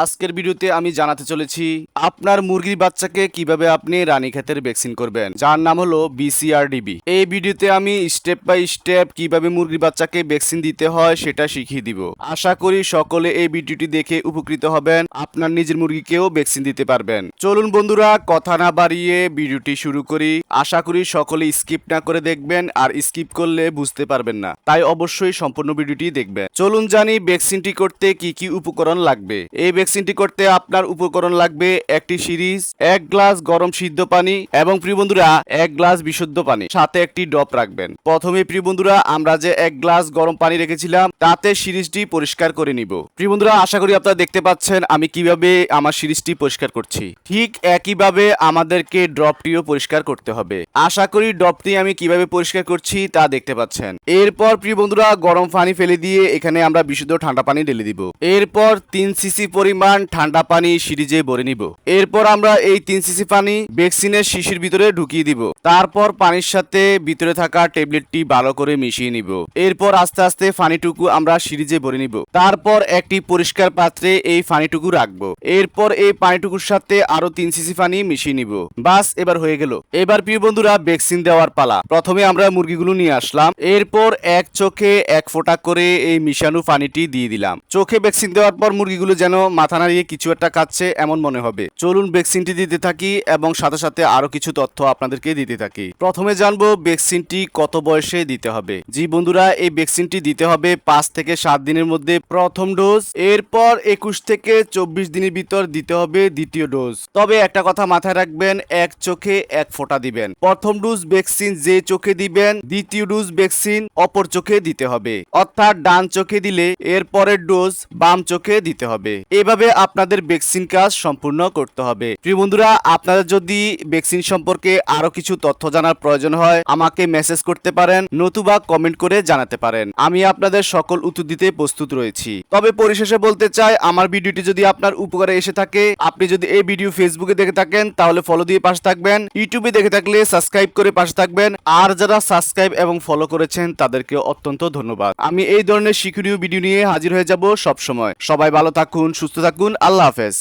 আজকের ভিডিওতে আমি জানাতে চলেছি, আপনার মুরগির বাচ্চাকে কীভাবে আপনি রানী রানীক্ষেতের ভ্যাকসিন করবেন? যার নাম হলো বিসিআরডিবি এই ভিডিওতে আমি স্টেপ বাই স্টেপ কীভাবে মুরগির বাচ্চাকে ভ্যাকসিন দিতে হয় সেটা শিখিয়ে দিব। আশা করি সকলে এই ভিডিওটি দেখে উপকৃত হবেন, আপনার নিজের মুরগিকেও ভ্যাকসিন দিতে পারবেন। চলুন বন্ধুরা, কথা না বাড়িয়ে ভিডিওটি শুরু করি। আশা করি সকলে স্কিপ না করে দেখবেন আর স্কিপ করলে বুঝতে পারবেন না। তাই অবশ্যই সম্পূর্ণ ভিডিওটি দেখবেন। চলুন জানি ভ্যাকসিনটি করতে কি কি উপকরণ লাগবে। এই ভ্যাকসিনটি করতে আপনার উপকরণ লাগবে একটি সিরিজ, এক গ্লাস গরম সিদ্ধ পানি এবং প্রিয় বন্ধুরা, এক গ্লাস বিশুদ্ধ পানি। সাথে একটি ডপ রাখবেন। প্রথমে প্রিয় বন্ধুরা, আমরা যে এক গ্লাস গরম পানি রেখেছিলাম, তাতে সিরিজটি পরিষ্কার করে নিব। প্রিয় বন্ধুরা, আশা করি আপনারা দেখতে পাচ্ছেন আমি কীভাবে আমার সিরিজটি পরিষ্কার করছি। ঠিক একইভাবে আমাদেরকে ড্রপটিও পরিষ্কার করতে হবে। আশা করি ড্রপটি আমি কীভাবে পরিষ্কার করছি তা দেখতে পাচ্ছেন। এরপর প্রিয় বন্ধুরা, গরম পানি ফেলে দিয়ে এখানে আমরা বিশুদ্ধ ঠান্ডা পানি ঢেলে দিব। এরপর তিন সিসি পরিমাণ ঠান্ডা পানি সিরিজে ভরে নিব। এরপর আমরা এই তিন সিসি পানি ভ্যাকসিনের শিশির ভিতরে ঢুকিয়ে দিব। তারপর পানির সাথে ভিতরে থাকা ট্যাবলেটটি ভালো করে মিশিয়ে নিব। এরপর আস্তে আস্তে পানিটুকু আমরা সিরিজে ভরে নিব। তারপর একটি পরিষ্কার পাত্রে এই পানিটুকু রাখব। এরপর এই পানিটুকুর সাথে আরও তিন সিসি পানি মিশিয়ে নিব। বাস, এবার হয়ে গেল। এবার প্রিয় বন্ধুরা, ভ্যাকসিন দেওয়ার পালা। প্রথমে আমরা মুরগিগুলো নিয়ে আসলাম। এরপর এক চোখে এক ফোঁটা করে এই মিশানো পানিটি দিয়ে দিলাম। চোখে ভ্যাকসিন দেওয়ার পর মুরগিগুলো যেন মাথা নাড়িয়ে কিছু একটা খাচ্ছে এমন মনে হবে। চলুন ভ্যাকসিনটি দিতে থাকি এবং সাথে সাথে আরও কিছু তথ্য আপনাদেরকে দিতে থাকি। প্রথমে জানব ভ্যাকসিনটি কত বয়সে দিতে হবে। জি বন্ধুরা, এই ভ্যাকসিনটি দিতে হবে পাঁচ থেকে সাত দিনের মধ্যে প্রথম ডোজ, এরপর একুশ থেকে চব্বিশ দিনের ভিতর দিতে হবে দ্বিতীয় ডোজ। তবে একটা কথা মাথায় রাখবেন, এক চোখে এক ফোঁটা দিবেন। প্রথম ডোজ ভ্যাকসিন যে চোখে দিবেন, দ্বিতীয় ডোজ ভ্যাকসিন অপর চোখে দিতে হবে। অর্থাৎ ডান চোখে দিলে এর পরের ডোজ বাম চোখে দিতে হবে। এভাবে আপনাদের ভ্যাকসিন কাজ সম্পূর্ণ করতে হবে? প্রিয় বন্ধুরা আপনাদের যদি ভ্যাকসিন সম্পর্কে আরও কিছু তথ্য জানার প্রয়োজন হয়, আমাকে মেসেজ করতে পারেন, নতুবা কমেন্ট করে জানাতে পারেন। আমি আপনাদের সকল উত্তর দিতে প্রস্তুত রয়েছি। তবে পরিশেষে বলতে চাই, আমার ভিডিওটি যদি আপনার উপকারে এসে থাকে, আপনি যদি এই ভিডিও ফেসবুকে দেখে থাকেন, তাহলে ফলো দিয়ে পাশে থাকবেন। ইউটিউবে দেখে থাকলে সাবস্ক্রাইব করে পাশে থাকবেন। আর যারা সাবস্ক্রাইব এবং ফলো করেছেন, তাদেরকে অত্যন্ত ধন্যবাদ। আমি এই ধরনের শিক্ষণীয় ভিডিও নিয়ে হাজির হয়ে যাব সব সময় সবাই ভালো থাকুন, সুস্থ থাকুন আল্লাহ হাফেজ।